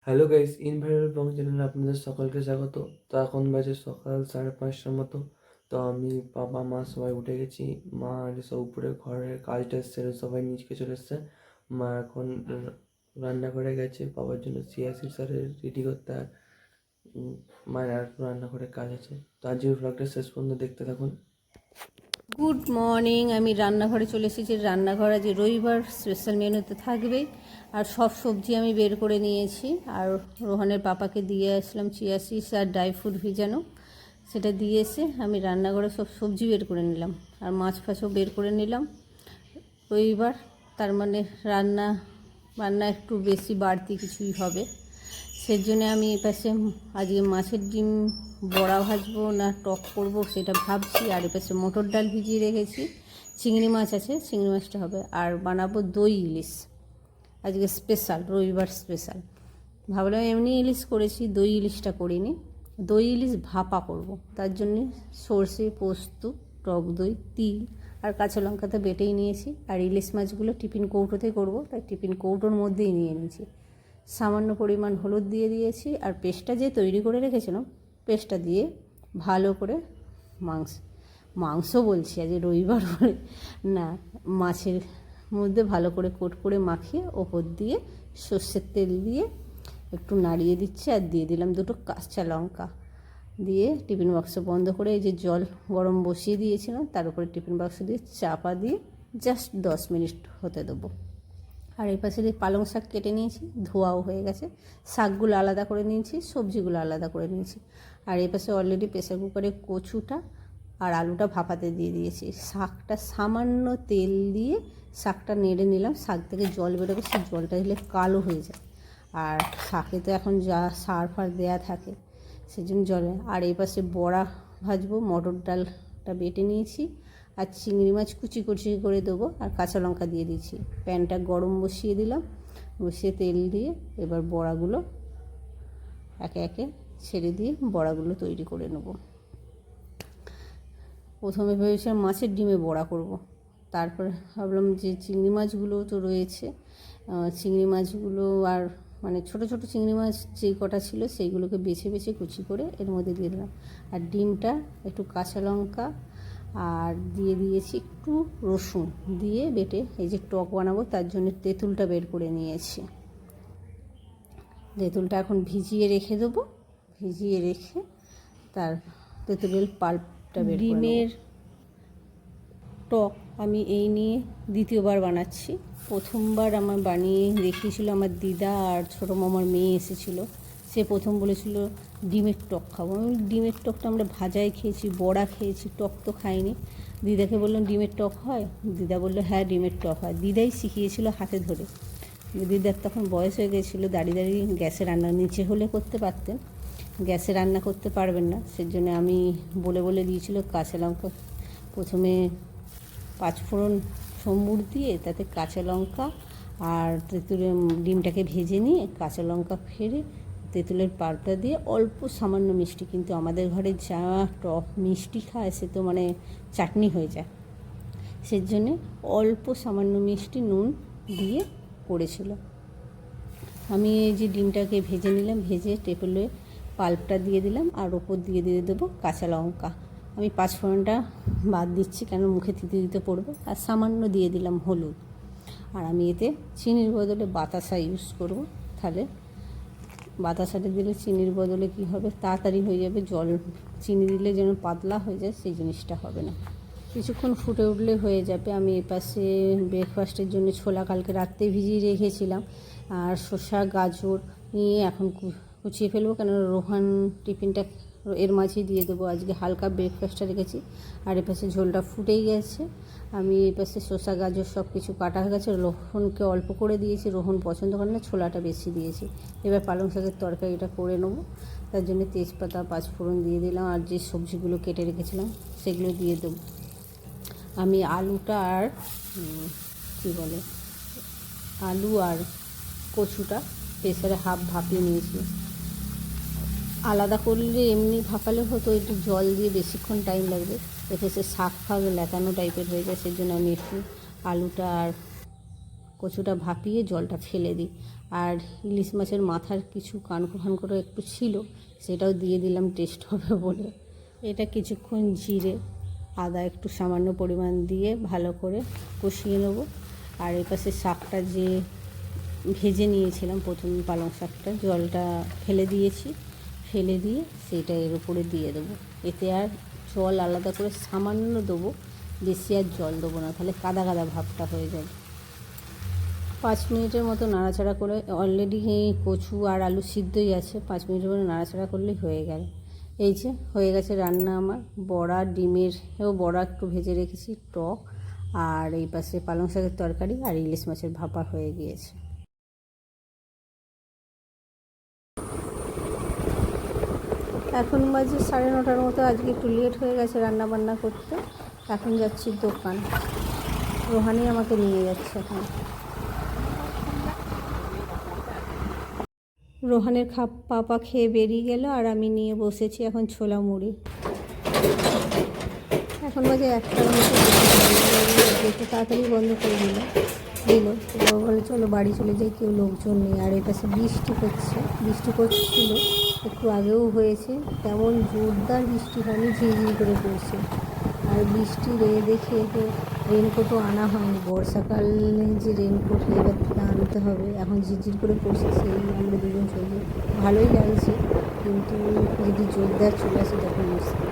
Hello guys, ইনভাইরাল blog চ্যানেলে আপনাদের সকলকে স্বাগত। তো এখন বাজে সকাল সাড়ে পাঁচটার মতো। তো আমি বাবা, মা সবাই উঠে গেছি। মা সব উপরে ঘরের কাজটা সেরে সবাই নিচকে চলে এসছে। মা এখন রা- রান্নাঘরে গেছে। বাবার জন্য সিয়াশি সারে রেডি করতে আর মায়ের আর একটু রান্নাঘরে কাজ আছে। তো আজকের ব্লগটা শেষ পর্যন্ত দেখতে থাকুন। Good morning. আমি রান্নাঘরে চলে এসেছি। রান্নাঘর আজ রবিবার স্পেশাল মেনুতে থাকবে। আর সব সবজি আমি বের করে নিয়েছি। আর রোহানের পাপাকে দিয়ে আসলাম চিয়া সিডস আর ড্রাই ফ্রুট ভিজানো। সেটা দিয়ে এসে আমি রান্নাঘরে সব সবজি বের করে নিলাম। আর মাছ ফাছও বের করে নিলাম। রবিবার, তার মানে রান্না রান্না একটু বেশি বাড়তি কিছুই হবে। সেই জন্য আমি এপাশে আজকে মাছের ডিম, বড়া ভাজবো না টক করব সেটা ভাবছি, আর এপাশে মটর ডাল ভিজিয়ে রেখেছি। চিংড়ি মাছ আছে, চিংড়ি মাছটা হবে। আর বানাবো দই ইলিশ। আজকে স্পেশাল রবিবার স্পেশাল ভাবলাম এমনি ইলিশ করেছি, দই ইলিশটা করিনি। দই ইলিশ ভাপা করব। তার জন্যে সর্ষে, পোস্ত, টক দই, তিল আর কাঁচা লঙ্কা তো বেটেই নিয়েছি। আর ইলিশ মাছগুলো টিফিন কৌটোতে করব, তাই টিফিন কৌটোর মধ্যেই নিয়ে নিয়েছি। সামান্য পরিমাণ হলুদ দিয়ে দিয়েছি আর পেস্টটা যে তৈরি করে রেখেছিলাম, পেস্টটা দিয়ে ভালো করে মাংস মাংস বলছি, আজ রবিবার বলে। না, মাছের মধ্যে ভালো করে কোট করে মাখিয়ে ওপর দিয়ে সর্ষের তেল দিয়ে একটু নাড়িয়ে দিচ্ছি আর দিয়ে দিলাম দুটো কাঁচা লঙ্কা। দিয়ে টিফিন বাক্স বন্ধ করে এই যে জল গরম বসিয়ে দিয়েছিলাম, তার উপরে টিফিন বাক্স দিয়ে চাপা দিয়ে জাস্ট দশ মিনিট হতে দেবো। আর এই পাশে দিয়ে পালং শাক কেটে নিয়েছি, ধোয়াও হয়ে গেছে। শাকগুলো আলাদা করে নিয়েছি, সবজিগুলো আলাদা করে নিয়েছি। আর এই পাশে অলরেডি প্রেসার কুকারে কচুটা আর আলুটা ভাপাতে দিয়ে দিয়েছি। শাকটা সামান্য তেল দিয়ে শাকটা নেড়ে নিলাম, শাক থেকে জল বেরোবে, সেই জলটা দিলে কালো হয়ে যায়। আর শাকে তো এখন যা সার ফার দেওয়া থাকে, সেজন্য জলে আর এই পাশে বড়া ভাজবো, মটর ডালটা বেটে নিয়েছি। আর চিংড়ি মাছ কুচি কুচি করে দেবো আর কাঁচা লঙ্কা দিয়ে দিয়েছি। প্যানটা গরম বসিয়ে দিলাম, বসিয়ে তেল দিয়ে এবার বড়াগুলো একে একে ছেড়ে দিয়ে বড়াগুলো তৈরি করে নেব। প্রথমে ভেবেছিলাম মাছের ডিমে বড়া করব। তারপরে ভাবলাম যে চিংড়ি মাছগুলো তো রয়েছে চিংড়ি মাছগুলো আর মানে ছোট ছোট চিংড়ি মাছ যে কটা ছিল সেইগুলোকে বেছে বেছে কুচি করে এর মধ্যে দিয়ে দিলাম। আর ডিমটা একটু কাঁচা লঙ্কা আর দিয়ে দিয়েছি একটু রসুন দিয়ে বেটে এই যে টক বানাবো, তার জন্য তেঁতুলটা বের করে নিয়েছি। তেঁতুলটা এখন ভিজিয়ে রেখে দেবো। ভিজিয়ে রেখে তার তেঁতুলের পাল্পটা বের ডিমের টক আমি এই নিয়ে দ্বিতীয়বার বানাচ্ছি। প্রথমবার আমার বানিয়ে দেখিয়েছিল আমার দিদা আর ছোটো মামার মেয়ে এসেছিল। সে প্রথম বলেছিল, ডিমের টক খাব। আমি ডিমের টকটা আমরা ভাজায় খেয়েছি, বড়া খেয়েছি, টক তো খাইনি। দিদাকে বললাম, ডিমের টক হয়? দিদা বলল হ্যাঁ ডিমের টক হয়। দিদাই শিখিয়েছিল হাতে ধরে। দিদার তখন বয়স হয়ে গেছিল, দাঁড়িয়ে দাঁড়িয়ে গ্যাসে রান্না, নিচে হলে করতে পারতেন। গ্যাসে রান্না করতে পারবেন না, সেজন্য আমি বলে বলে দিয়েছিল, কাঁচা লঙ্কা প্রথমে পাঁচফোড়ন সম্বুর দিয়ে, তাতে কাঁচা লঙ্কা আর তেঁতুলের ডিমটাকে ভেজে নিয়ে কাঁচা লঙ্কা ফেরে তেঁতুলের পাল্পটা দিয়ে অল্প সামান্য মিষ্টি, কিন্তু আমাদের ঘরে যা টক মিষ্টি খায় সে তো মানে চাটনি হয়ে যায়। সেই জন্যে অল্প সামান্য মিষ্টি নুন দিয়ে করেছিল। আমি এই যে ডিমটাকে ভেজে নিলাম, ভেজে টেপলে পাল্পটা দিয়ে দিলাম আর ওপর দিয়ে দিয়ে দেবো কাঁচা লঙ্কা। আমি পাঁচ ফোড়নটা বাদ দিচ্ছি কেন? মুখে তিতে দিতে পড়বে। আর সামান্য দিয়ে দিলাম হলুদ। আর আমি এতে চিনির বদলে বাতাসা ইউজ করব। তাহলে বাতাসাটা দিলে চিনির বদলে কি হবে? তাড়াতাড়ি হয়ে যাবে জল। চিনি দিলে যেন পাতলা হয়ে যায়, সেই জিনিসটা হবে না। কিছুক্ষণ ফুটে উঠলে হয়ে যাবে। আমি এপাশে ব্রেকফাস্টের জন্য ছোলা কালকে রাত্রে ভিজিয়ে রেখেছিলাম। আর শসা, গাজর নিয়ে এখন কুচিয়ে ফেলব। কেন রোহান টিফিনটা এর মাঝেই দিয়ে দেবো। আজকে হালকা ব্রেকফাস্টটা রেখেছি। আর এপাশে ঝোলটা ফুটেই গেছে। আমি এপাশে শসা, গাজর সব কিছু কাটা হয়ে গেছে। রোহনকে অল্প করে দিয়েছি। রোহন পছন্দ করে না, ছোলাটা বেশি দিয়েছি। এবার পালং শাকের তরকারিটা করে নেব। তার জন্য তেজপাতা, পাঁচফোড়ন দিয়ে দিলাম। আর যে সবজিগুলো কেটে রেখেছিলাম, সেগুলো দিয়ে দেবো। আমি আলুটা আর কী বলে? আলু আর কচুটা প্রেসারে হাফ ভাপিয়ে নিয়েছি। আলাদা করলে এমনি ভাপালে হতো, একটু জল দিয়ে বেশিক্ষণ টাইম লাগবে। এতে সে শাক ফাক লেতানো টাইপের হয়ে যায় সেই জন্য আমি একটু আলুটা আর কচুটা ভাপিয়ে জলটা ফেলে দিই। আর ইলিশ মাছের মাথার কিছু কানকো ফানকোটা একটু ছিল, সেটাও দিয়ে দিলাম টেস্ট হবে বলে। এটা কিছুক্ষণ জিরে, আদা একটু সামান্য পরিমাণ দিয়ে ভালো করে কষিয়ে নেব। আর এই পাশে শাকটা যে ভেজে নিয়েছিলাম প্রথম পালং শাকটা। জলটা ফেলে দিয়েছি। ফেলে দিয়ে সেটা এর উপরে দিয়ে দেবো। এতে আর জল আলাদা করে সামান্য দেবো। বেশি আর জল দেবো না, তাহলে কাদা কাদা ভাবটা হয়ে যাবে। পাঁচ মিনিটের মতো নাড়াচাড়া করে অলরেডি কচু আর আলু সিদ্ধই আছে। পাঁচ মিনিটের মতো নাড়াচাড়া করলেই হয়ে গেল। এই যে হয়ে গেছে রান্না আমার। বড়া, ডিমের বড়া একটু ভেজে রেখেছি, টক। আর এই পাশে পালং শাকের তরকারি আর ইলিশ মাছের ভাপা হয়ে গিয়েছে। এখন বাজে সাড়ে নটার মতো, আজকে একটু লেট হয়ে গেছে রান্না বান্না করতে। এখন যাচ্ছি দোকান। রোহানি আমাকে নিয়ে যাচ্ছে এখন। রোহানের খাপ পাপা খেয়ে বেরিয়ে গেল আর আমি নিয়ে বসেছি এখন ছোলা মুড়ি। এখন বাজে একটার মতো। একটু তাড়াতাড়ি বন্ধ করে দিল। দিল। বলে, চলো বাড়ি চলে যাই, কেউ লোকজন নেই। আর এই পাশে বৃষ্টি করছে। বৃষ্টি করছিল। একটু আগেও হয়েছে, তেমন জোরদার বৃষ্টি হয়নি, ঝিরঝির করে পড়ছে। আর বৃষ্টি রে দেখে তো রেনকোটও আনা হয়নি। বর্ষাকালে যে রেনকোট এবার থেকে আনতে হবে, এখন ঝিরঝির করে পড়ছে, সেই আমরা দুজন চলি ভালোই লাগছে, কিন্তু যদি জোরদার চলে আসে তখন মুশকিল।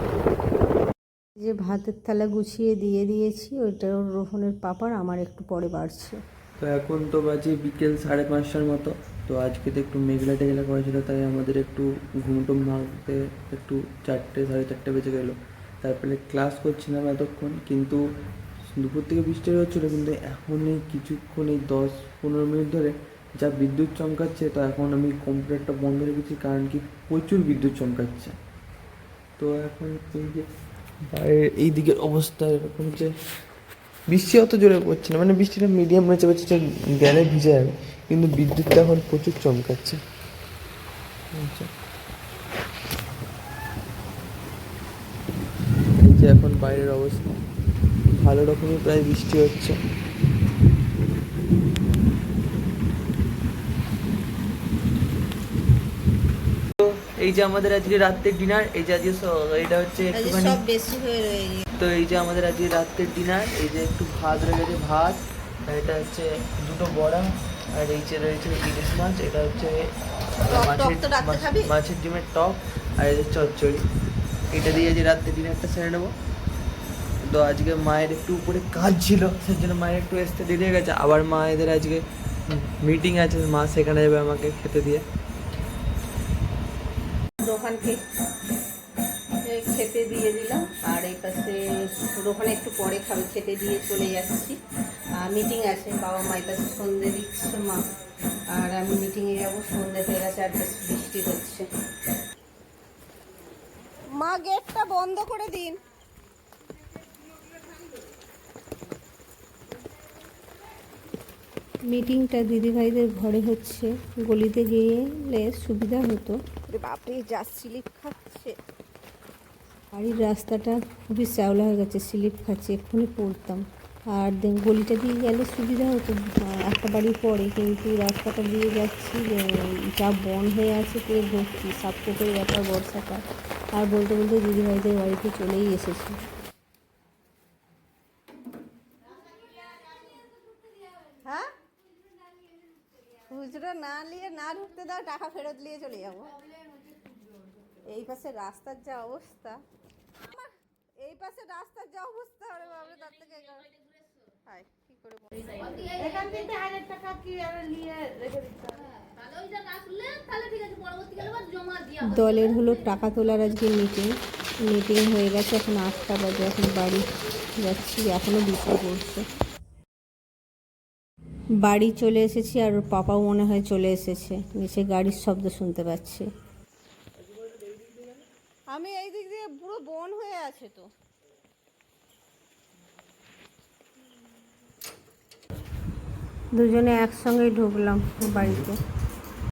যে ভাতের থালা গুছিয়ে দিয়ে দিয়েছি ওইটা রোহনের পাপার, আমার একটু পরে বাড়ছে। তো এখন তো বাজে বিকেল সাড়ে পাঁচটার মতো। তো আজকে তো একটু মেঘলা টেঘলা করেছিল তাই আমাদের একটু ঘুমটুম ভাঙতে একটু চারটে, সাড়ে চারটে বেজে গেলো। তারপরে ক্লাস করছিলাম এতক্ষণ, কিন্তু দুপুর থেকে বৃষ্টি হচ্ছিল, কিন্তু এখন এই কিছুক্ষণ, এই দশ পনেরো মিনিট ধরে যা বিদ্যুৎ চমকাচ্ছে, তো এখন আমি কম্পিউটারটা বন্ধ রেখেছি কারণ কি প্রচুর বিদ্যুৎ চমকাচ্ছে। তো এখন এই যে এই দিকের অবস্থা এরকম যে বৃষ্টি অত জোরে পড়ছে না। মানে বৃষ্টিটা মিডিয়াম রয়েছে পাচ্ছে যে গেলে ভিজে যাবে। কিন্তু বিদ্যুৎটা এখন প্রচুর চমকাচ্ছে। আচ্ছা। এই যে এখন বাইরের অবস্থা। ভালো রকমই প্রায় বৃষ্টি হচ্ছে। তো এই যে আমাদের আজকে রাত্রের ডিনার এই যে আজকে এটা হচ্ছে একটুখানি সব বেশি হয়ে তো এই যে আমাদের আজকে রাত্রের ডিনার এই যে একটু ভাত রয়েছে ভাত আর এটা হচ্ছে দুটো বড়া আর এই যে রয়েছে ইলিশ মাছ এটা হচ্ছে মাছের ডিমের টক আর এই যে চচ্চড়ি। এটা দিয়ে যে রাত্রে ডিনারটা সেরে নেব। তো আজকে মায়ের একটু উপরে কাজ ছিল সেই জন্য মায়ের একটু আসতে দেরি হয়ে গেছে। আবার মা এদের আজকে মিটিং আছে মা সেখানে যাবে আমাকে খেতে দিয়ে। রোহানকে এই রোহান একটু পরে খাবে খেতে দিয়ে চলে যাচ্ছি। মিটিং আছে বাবা মায়ের কাছে পাশে সন্ধে দিচ্ছে মা। আর আমি মিটিংয়ে যাব সন্ধে হয়ে গেছে আর বেশ বৃষ্টি হচ্ছে। মা গেটটা বন্ধ করে দিন। মিটিংটা দিদিভাইদের ঘরে হচ্ছে গলিতে গেলে সুবিধা হতো। বাপরে যা স্লিপ খাচ্ছে। বাড়ির রাস্তাটা খুবই শ্যাওলা হয়ে গেছে, স্লিপ খাচ্ছে, এক্ষুনি পড়তাম। আর গলিটা দিয়ে গেলে সুবিধা হতো। একটা বাড়ি পরে, কিন্তু রাস্তাটা দিয়ে যাচ্ছি, যা বন হয়ে আছে পুরো ভর্তি সাপকোটের ব্যাপার, বর্ষাটা। আর বলতে বলতে দিদিভাইদের বাড়িতে চলেই এসেছি। হ্যাঁ? খুচরো না নিয়ে না ঢুকতে দাও, টাকা ফেরত নিয়ে চলে যাব। এই পাশে রাস্তার যা অবস্থা। এই পাশে রাস্তার যা অবস্থা আরে তার থেকে এগারো- কি করে এখান থেকে হাজার টাকা কি আর নিয়ে রেখে দিতে দলের হলো টাকা তোলার আজকে মিটিং মিটিং হয়ে গেছে এখন আটটা বাজে এখন বাড়ি যাচ্ছি এখনও বৃষ্টি পড়ছে। বাড়ি চলে এসেছি আর ওর পাপাও মনে হয় চলে এসেছে নিচে গাড়ির শব্দ শুনতে পাচ্ছি। আমি এই দিক দিয়ে পুরো বন হয়ে আছে তো। দুজনে একসঙ্গেই ঢুকলাম বাড়িতে।